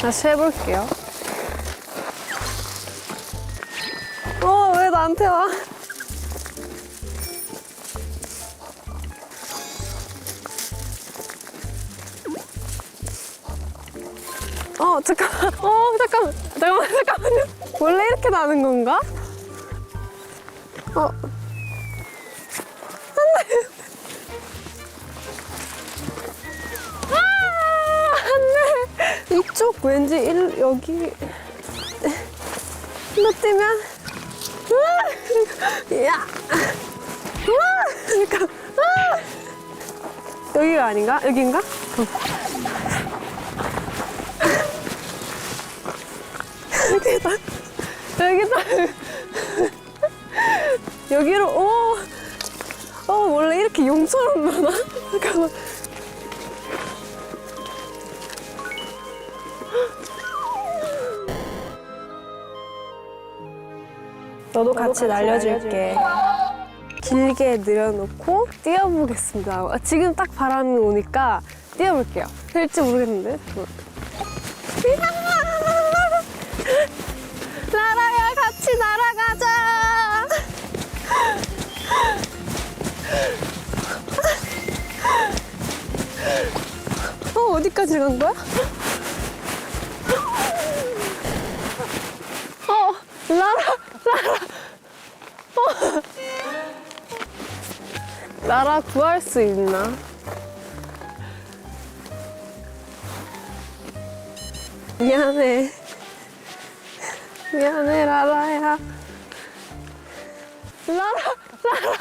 다시 해볼게요. 어, 왜 나한테 와? 어, 잠깐만. 어, 잠깐만. 잠깐만, 잠깐만요. 원래 이렇게 나는 건가? 어. 왠지 일, 여기. 이거 뛰면. 으아! 야! 아! 여기가 아닌가? 여긴가? 어. 여기다. 여기다. 여기로, 오! 어, 원래 이렇게 용처럼 나나? 잠깐만. 너도 같이 날려줄게. 길게 늘여놓고 뛰어보겠습니다. 아, 지금 딱 바람이 오니까 뛰어볼게요. 될지 모르겠는데. 나라야 같이 날아가자. 어 어디까지 간 거야? 라라 구할 수 있나? 미안해. 미안해 라라야. 라라 라라